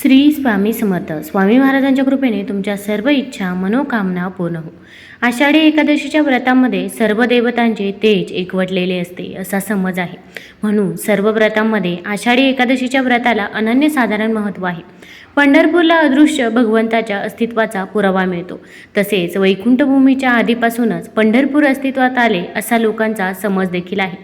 श्री स्वामी समर्थ. स्वामी महाराजांच्या कृपेने तुमच्या सर्व इच्छा मनोकामना पूर्ण हो. आषाढी एकादशीच्या व्रतामध्ये सर्व देवतांचे तेज एकवटलेले असते असा समज आहे. म्हणून सर्व व्रतांमध्ये आषाढी एकादशीच्या व्रताला अनन्यसाधारण महत्त्व आहे. पंढरपूरला अदृश्य भगवंताच्या अस्तित्वाचा पुरावा मिळतो. तसेच वैकुंठभूमीच्या आधीपासूनच पंढरपूर अस्तित्वात आले असा लोकांचा समज देखील आहे.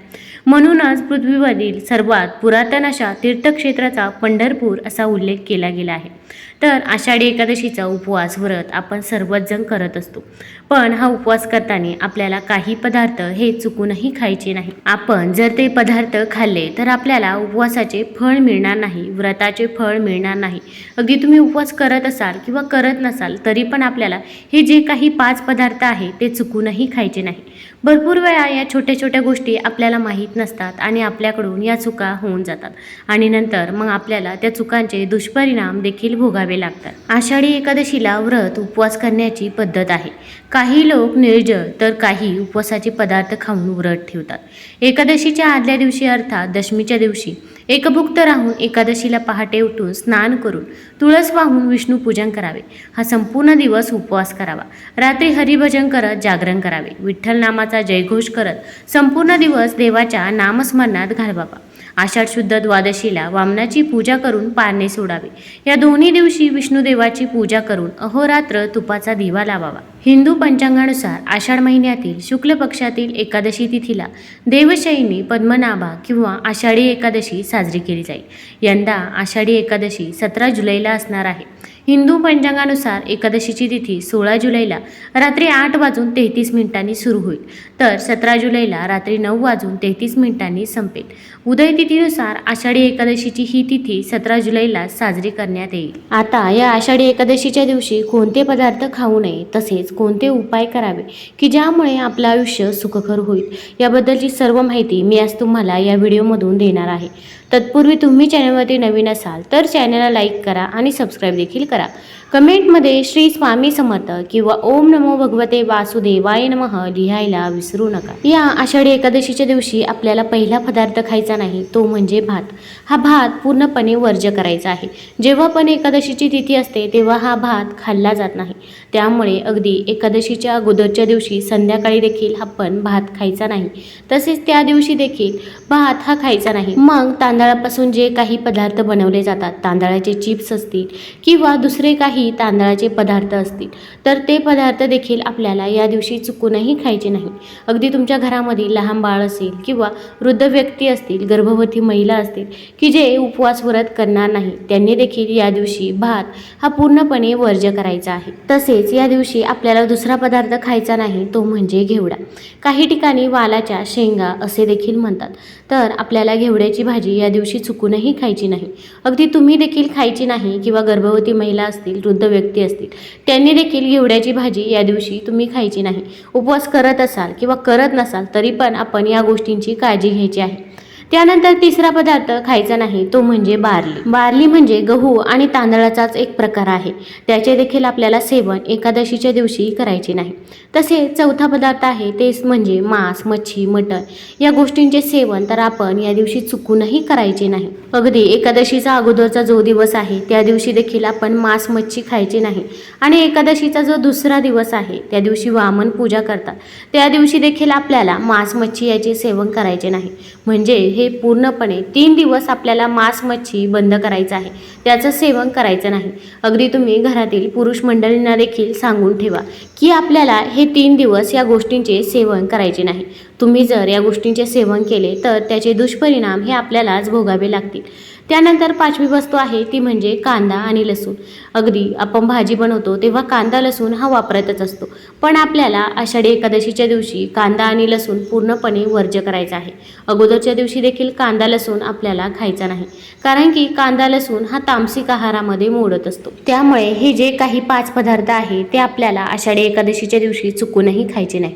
म्हणूनच पृथ्वीवरील सर्वात पुरातन अशा तीर्थक्षेत्राचा पंढरपूर असा उल्लेख केला गेला आहे. तर आषाढी एकादशीचा उपवास व्रत आपण सर्वचजण करत असतो. पण हा उपवास करताना आपल्याला काही पदार्थ हे चुकूनही खायचे नाही. आपण जर ते पदार्थ खाल्ले तर आपल्याला उपवासाचे फळ मिळणार नाही व्रताचे फळ मिळणार नाही. अगदी तुम्ही उपवास करत असाल किंवा करत नसाल तरी पण आपल्याला हे जे काही पाच पदार्थ आहे ते चुकूनही खायचे नाही. भरपूर वेळा या छोट्या छोट्या गोष्टी आपल्याला माहीत नसतात आणि आपल्याकडून या चुका होऊन जातात. आणि नंतर मग आपल्याला त्या चुकांचे दुष्परिणाम देखील भोगावे लागतात. आषाढी एकादशीला व्रत उपवास करण्याची पद्धत आहे. काही लोक निर्जळ तर काही उपवासाचे पदार्थ खाऊन व्रत ठेवतात. एकादशीच्या आदल्या दिवशी अर्थात दशमीच्या दिवशी एकभुक्त राहून एकादशीला पहाटे उठून स्नान करून तुळस वाहून विष्णू पूजन करावे. हा संपूर्ण दिवस उपवास करावा. रात्री हरिभजन करत जागरण करावे. विठ्ठल नामाचा जयघोष करत संपूर्ण दिवस देवाच्या नामस्मरणात घालवावा. आषाढ शुद्ध द्वादशीला वामनाची पूजा करून पारणे सोडावे. या दोन्ही दिवशी विष्णुदेवाची पूजा करून अहोरात्र तुपाचा दिवा लावावा. हिंदू पंचांगानुसार आषाढ महिन्यातील शुक्ल पक्षातील एकादशी तिथीला देवशयनी पद्मनाभा किंवा आषाढी एकादशी साजरी केली जाईल. यंदा आषाढी एकादशी सतरा जुलैला असणार आहे. हिंदू पंचांगानुसार एकादशीची तिथी सोळा जुलैला रात्री आठ वाजून तेहतीस मिनिटांनी सुरू होईल. तर सतरा जुलैला रात्री नऊ वाजून तेहतीस मिनिटांनी संपेल. उदय तिथीनुसार आषाढी एकादशीची ही तिथी सतरा जुलैला साजरी करण्यात येईल. आता या आषाढी एकादशीच्या दिवशी कोणते पदार्थ खाऊ नये तसेच कोणते उपाय करावे की ज्यामुळे आपलं आयुष्य सुखकर होईल? याबद्दलची सर्व माहिती मी आज तुम्हाला या व्हिडिओमधून देणार आहे. तत्पूर्वी तुम्ही चॅनलवरती नवीन असाल तर चॅनलला लाईक करा आणि सबस्क्राईब देखील करा. कमेंटमध्ये श्री स्वामी समर्थ किंवा ओम नमो भगवते वासुदेवाय नमः लिहायला विसरू नका. या आषाढी एकादशीच्या दिवशी आपल्याला पहिला पदार्थ खायचा नाही तो म्हणजे भात. हा भात पूर्णपणे वर्ज्य करायचा आहे. जेव्हा पण एकादशीची तिथी असते तेव्हा हा भात खाल्ला जात नाही. त्यामुळे अगदी एकादशीच्या अगोदरच्या दिवशी संध्याकाळी देखील आपण भात खायचा नाही. तसेच त्या दिवशी देखील भात हा खायचा नाही. मग तांदळापासून जे काही पदार्थ बनवले जातात तांदळाचे चिप्स असतील किंवा दुसरे काही तांदळाचे पदार्थ असतील तर ते पदार्थ देखील आपल्याला या दिवशी चुकूनही खायचे नाही. अगदी तुमच्या घरामध्ये लहान बाळ असेल किंवा वृद्ध व्यक्ती असतील गर्भवती महिला असतील की जे उपवास व्रत करणार नाही त्यांनी देखील या दिवशी भात हा पूर्णपणे वर्ज्य करायचा आहे. तसेच या दिवशी आपल्याला दुसरा पदार्थ खायचा नाही तो म्हणजे घेवडा. काही ठिकाणी वालाच्या शेंगा असे देखील म्हणतात. तर आपल्याला घेवड्याची भाजी या दिवशी चुकूनही खायची नाही. अगदी तुम्ही देखील खायची नाही किंवा गर्भवती महिला असतील वृद्ध व्यक्ती असतील त्यांनी देखील घेवड्याची भाजी या दिवशी तुम्ही खायची नाही. उपवास करत असाल किंवा करत नसाल तरी पण आपण या गोष्टींची काळजी घ्यायची आहे. त्यानंतर तिसरा पदार्थ खायचा नाही तो म्हणजे बार्ली. बार्ली म्हणजे गहू आणि तांदळाचाच एक प्रकार आहे. त्याचे देखील आपल्याला सेवन एकादशीच्या दिवशी करायचे नाही. तसेच चौथा पदार्थ आहे तेच म्हणजे मांस मच्छी मटण. या गोष्टींचे सेवन तर आपण या दिवशी चुकूनही करायचे नाही. अगदी एकादशीचा अगोदरचा जो दिवस आहे त्या दिवशी देखील आपण मांस मच्छी खायची नाही. आणि एकादशीचा जो दुसरा दिवस आहे त्या दिवशी वामन पूजा करतात. त्या दिवशी देखील आपल्याला मांस मच्छी याचे सेवन करायचे नाही. म्हणजे हे पूर्णपणे तीन दिवस आपल्याला मांस मच्छी बंद करायचं आहे. त्याचं सेवन करायचं नाही. अगदी तुम्ही घरातील पुरुष मंडळींना देखील सांगून ठेवा की आपल्याला हे तीन दिवस या गोष्टींचे सेवन करायचे नाही. तुम्ही जर या गोष्टींचे सेवन केले तर त्याचे दुष्परिणाम हे आपल्यालाच भोगावे लागतील. त्यानंतर पाचवी वस्तू आहे ती म्हणजे कांदा आणि लसूण. अगदी आपण भाजी बनवतो तेव्हा कांदा लसूण हा वापरतच असतो. पण आपल्याला आषाढी एकादशीच्या दिवशी कांदा आणि लसूण पूर्णपणे वर्ज्य करायचा आहे. अगोदरच्या दिवशी देखील कांदा लसूण आपल्याला खायचा नाही. कारण की कांदा लसूण हा तामसिक आहारामध्ये मोडत असतो. त्यामुळे हे जे काही पाच पदार्थ आहे ते आपल्याला आषाढी एकादशीच्या दिवशी चुकूनही खायचे नाही.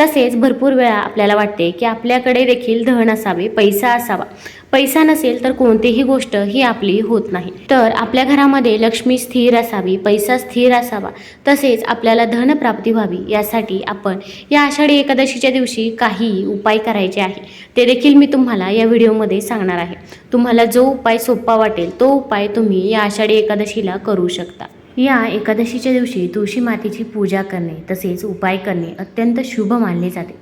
तसेच भरपूर वेळा आपल्याला वाटते की आपल्याकडे देखील धन असावे पैसा असावा. पैसा नसेल तर कोणतीही गोष्ट ही आपली होत नाही. तर आपल्या घरामध्ये लक्ष्मी स्थिर असावी पैसा स्थिर असावा तसेच आपल्याला धनप्राप्ती व्हावी यासाठी आपण या आषाढी एकादशीच्या दिवशी काही उपाय करायचे आहे. ते देखील मी तुम्हाला या व्हिडिओमध्ये सांगणार आहे. तुम्हाला जो उपाय सोपा वाटेल तो उपाय तुम्ही या आषाढी एकादशीला करू शकता. या एकादशीच्या दिवशी तुळशी मातेची पूजा करणे तसेच उपाय करणे अत्यंत शुभ मानले जाते.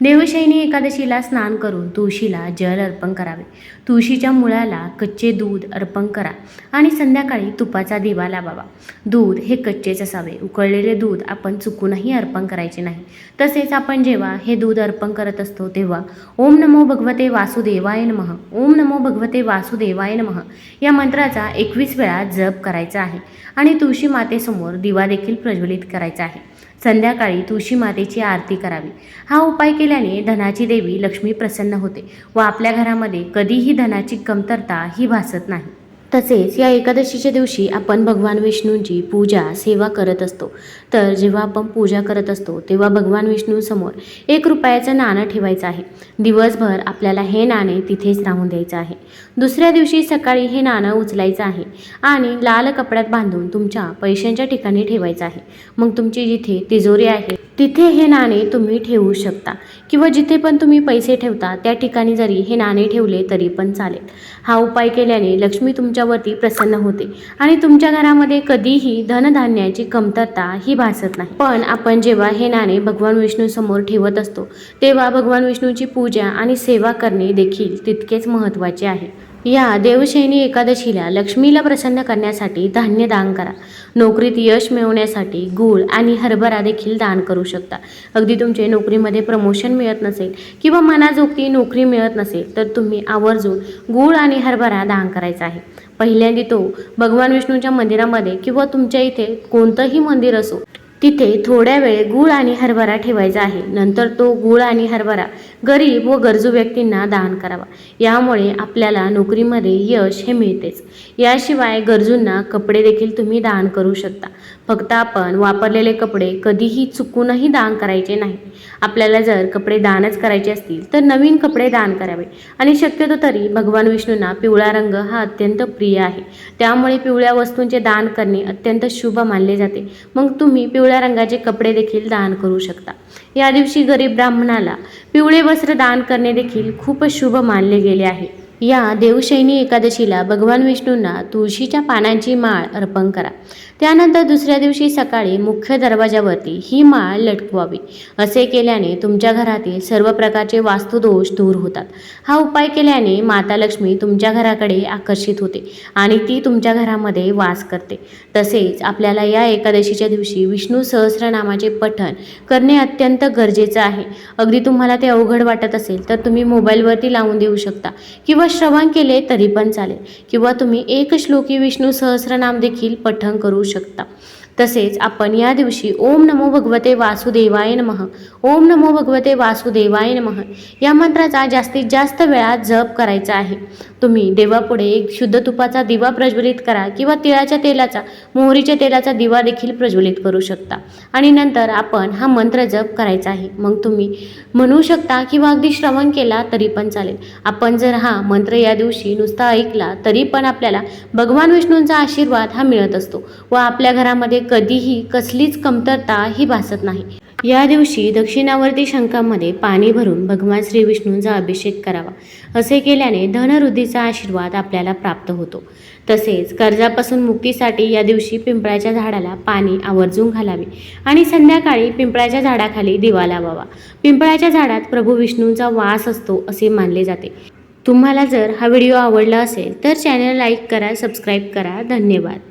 देवशयनी एकादशीला स्नान करून तुळशीला जल अर्पण करावे. तुळशीच्या मुळाला कच्चे दूध अर्पण करा आणि संध्याकाळी तुपाचा दिवा लावावा. दूध हे कच्चेच असावे. उकळलेले दूध आपण चुकूनही अर्पण करायचे नाही. तसेच आपण जेव्हा हे दूध अर्पण करत असतो तेव्हा ओम नमो भगवते वासुदेवाय नमः. ओम नमो भगवते वासुदेवाय नमः. या मंत्राचा एकवीस वेळा जप करायचा आहे आणि तुळशी मातेसमोर दिवा देखील प्रज्वलित करायचा आहे. संध्याकाळी तुळशी मातेची आरती करावी. हा उपाय केल्याने धनाची देवी लक्ष्मी प्रसन्न होते व आपल्या घरामध्ये कधीही धनाची कमतरता ही भासत नाही. तसेच या एकादशीच्या दिवशी आपण भगवान विष्णूंची पूजा सेवा करत असतो. तर जेव्हा आपण पूजा करत असतो तेव्हा भगवान विष्णूंसमोर एक रुपयाचं नाणं ठेवायचं आहे. दिवसभर आपल्याला हे नाणे तिथेच राहून द्यायचं आहे. दुसऱ्या दिवशी सकाळी हे नाणं उचलायचं आहे आणि लाल कपड्यात बांधून तुमच्या पैशांच्या ठिकाणी ठेवायचं आहे. मग तुमची जिथे तिजोरी आहे तिथे हे नाणे तुम्ही ठेवू शकता. किंवा जिथे पण तुम्ही पैसे ठेवता त्या ठिकाणी जरी हे नाणे ठेवले तरी पण चालेल. हा उपाय केल्याने लक्ष्मी तुमच्यावरती प्रसन्न होते आणि तुमच्या घरामध्ये कधीही धनधान्याची कमतरता ही भासत नाही. पण आपण जेव्हा हे नाणे भगवान विष्णू समोर ठेवत असतो तेव्हा भगवान विष्णूची पूजा आणि सेवा करणे देखील तितकेच महत्त्वाचे आहे. या देवशयनी एकादशीला लक्ष्मीला प्रसन्न करण्यासाठी धान्य दान करा. नोकरीत यश मिळवण्यासाठी गूळ आणि हरभरा देखील दान करू शकता. अगदी तुमचे नोकरीमध्ये प्रमोशन मिळत नसेल किंवा मनाजोगती नोकरी मिळत नसेल तर तुम्ही आवर्जून गूळ आणि हरभरा दान करायचा आहे. पहिल्यांदा तो भगवान विष्णूच्या मंदिरामध्ये किंवा तुमच्या इथे कोणतंही मंदिर असो तिथे थोड्या वेळ गूळ आणि हरभरा ठेवायचा आहे. नंतर तो गूळ आणि हरभरा गरीब व गरजू व्यक्तींना दान करावा. यामुळे आपल्याला नोकरीमध्ये यश हे मिळतेच. याशिवाय गरजूंना कपडे देखील तुम्ही दान करू शकता. फक्त आपण वापरलेले कपडे कधीही चुकूनही दान करायचे नाही. आपल्याला जर कपडे दानच करायचे असतील तर नवीन कपडे दान करावे. आणि शक्यतो तरी भगवान विष्णूंना पिवळा रंग हा अत्यंत प्रिय आहे. त्यामुळे पिवळ्या वस्तूंचे दान करणे अत्यंत शुभ मानले जाते. मग तुम्ही पिवळ्या रंगाचे कपडे देखील दान करू शकता. या दिवशी गरीब ब्राह्मणाला पिवळे वस्त्र दान करणे देखील खूपच शुभ मानले गेले आहे. या देवशैनी एकादशीला भगवान विष्णूंना तुळशीच्या पानांची माळ अर्पण करा. त्यानंतर दुसऱ्या दिवशी सकाळी मुख्य दरवाजावरती ही माळ लटकवावी. असे केल्याने तुमच्या घरातील सर्व प्रकारचे वास्तुदोष दूर होतात. हा उपाय केल्याने माता लक्ष्मी तुमच्या घराकडे आकर्षित होते आणि ती तुमच्या घरामध्ये वास करते. तसेच आपल्याला या एकादशीच्या दिवशी विष्णू सहस्रनामाचे पठण करणे अत्यंत गरजेचं आहे. अगदी तुम्हाला ते अवघड वाटत असेल तर तुम्ही मोबाईलवरती लावून देऊ शकता किंवा श्रवण केले तरी पण चालेल. किंवा तुम्ही एक श्लोकी विष्णू सहस्रनाम देखील पठण करू शकता. तसेच आपण या दिवशी ओम नमो भगवते वासुदेवाय नमः. ओम नमो भगवते वासुदेवाय नमः. या मंत्राचा जास्तीत जास्त वेळा जप करायचा आहे. तुम्ही देवापुढे एक शुद्ध तुपाचा दिवा प्रज्वलित करा किंवा तिळाच्या तेलाचा मोहरीच्या तेलाचा दिवा देखील प्रज्वलित करू शकता. आणि नंतर आपण हा मंत्र जप करायचा आहे. मग तुम्ही म्हणू शकता किंवा अगदी श्रवण केला तरी पण चालेल. आपण जर हा मंत्र या दिवशी नुसता ऐकला तरी पण आपल्याला भगवान विष्णूंचा आशीर्वाद हा मिळत असतो व आपल्या घरामध्ये कधीही कसलीच कमतरता ही भासत नाही. या दिवशी दक्षिणावर्ती शंखामध्ये पाणी भरून भगवान श्री विष्णूंचा अभिषेक करावा असे केल्याने धनवृद्धीचा आशीर्वाद आपल्याला प्राप्त होतो. तसेच कर्जापासून मुक्तीसाठी या दिवशी पिंपळाच्या झाडाला पाणी आवर्जून घालावे आणि संध्याकाळी पिंपळाच्या झाडाखाली दिवा लावावा. पिंपळाच्या झाडात प्रभू विष्णूंचा वास असतो असे मानले जाते. तुम्हाला जर हा व्हिडिओ आवडला असेल तर चॅनल लाईक करा सबस्क्राईब करा. धन्यवाद.